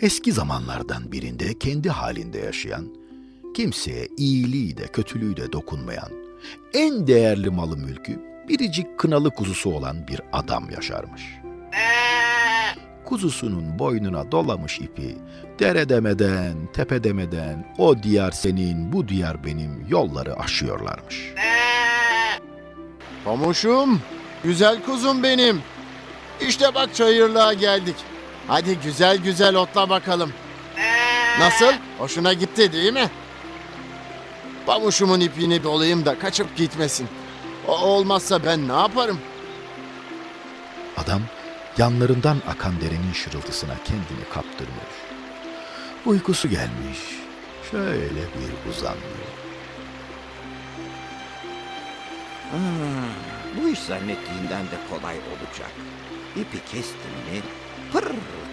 Eski zamanlardan birinde kendi halinde yaşayan, kimseye iyiliği de kötülüğü de dokunmayan, en değerli malı mülkü biricik kınalı kuzusu olan bir adam yaşarmış. Kuzusunun boynuna dolamış ipi, dere demeden, tepe demeden, o diyar senin, bu diyar benim yolları aşıyorlarmış. Pamuşum, güzel kuzum benim. İşte bak çayırlığa geldik. Hadi güzel güzel otla bakalım. Nasıl? Hoşuna gitti değil mi? Pamuşumun ipini dolayım da kaçıp gitmesin. O olmazsa ben ne yaparım? Adam yanlarından akan derenin şırıltısına kendini kaptırmış. Uykusu gelmiş. Şöyle bir uzanmış. Hmm, bu iş zannettiğinden de kolay olacak. İpi kestim mi pır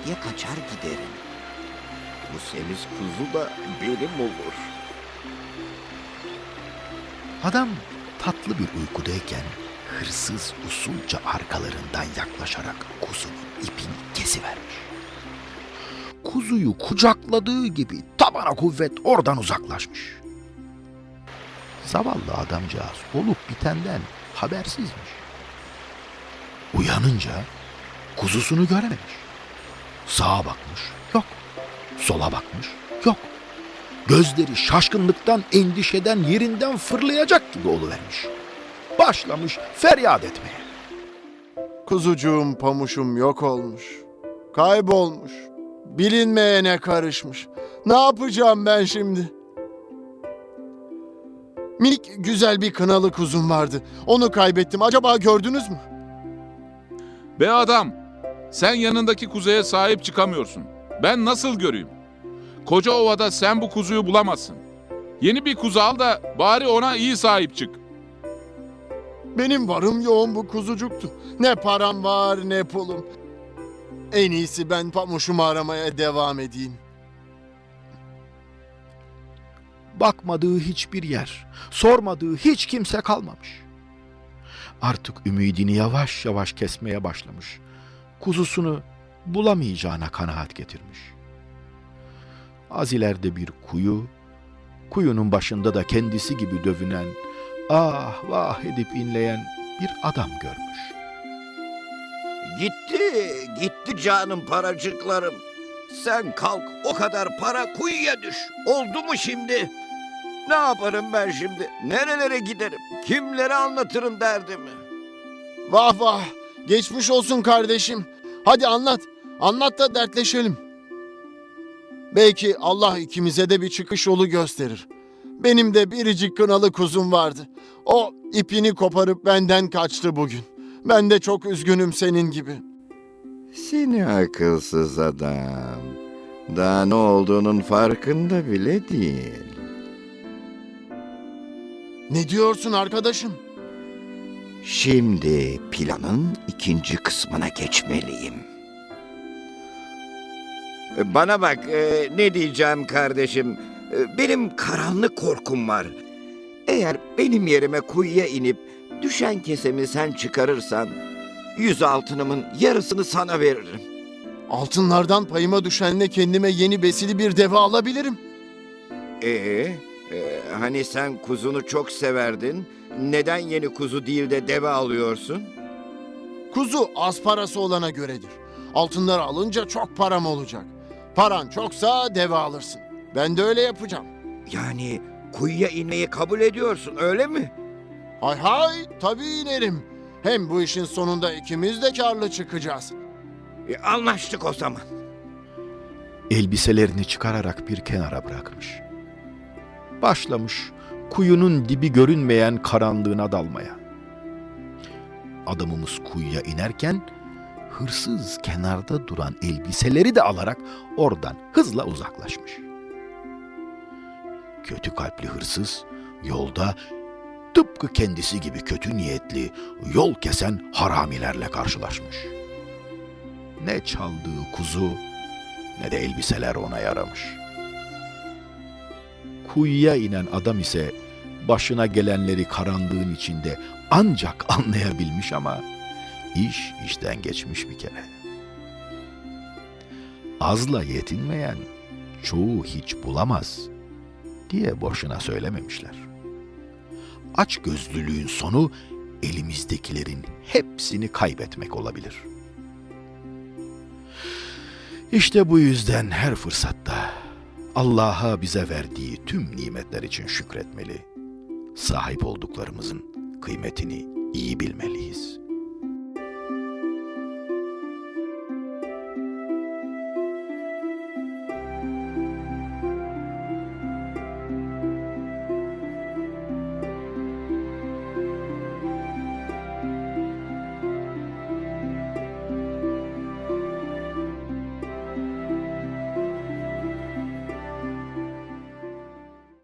diye kaçar giderim. Bu semiz kuzu da benim olur. Adam tatlı bir uykudayken hırsız usulca arkalarından yaklaşarak kuzunun ipini kesivermiş. Kuzuyu kucakladığı gibi tabana kuvvet oradan uzaklaşmış. Zavallı adamcağız olup bitenden habersizmiş. Uyanınca kuzusunu görememiş. Sağa bakmış, yok. Sola bakmış, yok. Gözleri şaşkınlıktan, endişeden yerinden fırlayacak gibi oluvermiş. Başlamış feryat etmeye. Kuzucuğum pamuşum yok olmuş. Kaybolmuş. Bilinmeyene karışmış. Ne yapacağım ben şimdi? Minik güzel bir kınalı kuzum vardı. Onu kaybettim. Acaba gördünüz mü? Be adam, sen yanındaki kuzuya sahip çıkamıyorsun. Ben nasıl göreyim? Koca ovada sen bu kuzuyu bulamazsın. Yeni bir kuzu al da bari ona iyi sahip çık. Benim varım yoğun bu kuzucuktu. Ne param var ne pulum. En iyisi ben pamuşumu aramaya devam edeyim. Bakmadığı hiçbir yer, sormadığı hiç kimse kalmamış. Artık ümidini yavaş yavaş kesmeye başlamış. Kuzusunu bulamayacağına kanaat getirmiş. Az ileride bir kuyu, kuyunun başında da kendisi gibi dövünen, ah vah edip inleyen bir adam görmüş. Gitti, gitti canım paracıklarım. Sen kalk o kadar para kuyuya düş. Oldu mu şimdi? Ne yaparım ben şimdi? Nerelere giderim? Kimlere anlatırım derdimi? Vah vah. Geçmiş olsun kardeşim. Hadi anlat. Anlat da dertleşelim. Belki Allah ikimize de bir çıkış yolu gösterir. Benim de biricik kınalı kuzum vardı. O ipini koparıp benden kaçtı bugün. Ben de çok üzgünüm senin gibi. Seni akılsız adam. Daha ne olduğunun farkında bile değil. Ne diyorsun arkadaşım? Şimdi planın ikinci kısmına geçmeliyim. Bana bak, e, ne diyeceğim kardeşim. E, Benim karanlık korkum var. Eğer benim yerime kuyuya inip düşen kesemi sen çıkarırsan, yüz altınımın yarısını sana veririm. Altınlardan payıma düşenle kendime yeni besili bir deve alabilirim. Ee, e, hani sen kuzunu çok severdin. Neden yeni kuzu değil de deve alıyorsun? Kuzu az parası olana göredir. Altınları alınca çok param olacak. Paran çoksa deve alırsın. Ben de öyle yapacağım. Yani kuyuya inmeyi kabul ediyorsun öyle mi? Hay hay tabii inerim. Hem bu işin sonunda ikimiz de karlı çıkacağız. E, anlaştık o zaman. elbiselerini çıkararak bir kenara bırakmış. Başlamış kuyunun dibi görünmeyen karanlığına dalmaya. Adamımız kuyuya inerken hırsız kenarda duran elbiseleri de alarak oradan hızla uzaklaşmış. Kötü kalpli hırsız yolda tıpkı kendisi gibi kötü niyetli, yol kesen haramilerle karşılaşmış. Ne çaldığı kuzu ne de elbiseler ona yaramış. Kuyuya inen adam ise başına gelenleri karanlığın içinde ancak anlayabilmiş ama iş işten geçmiş bir kere. azla yetinmeyen çoğu hiç bulamaz diye boşuna söylememişler. Aç gözlülüğün sonu elimizdekilerin hepsini kaybetmek olabilir. İşte bu yüzden her fırsatta Allah'a bize verdiği tüm nimetler için şükretmeli. Sahip olduklarımızın kıymetini iyi bilmeli.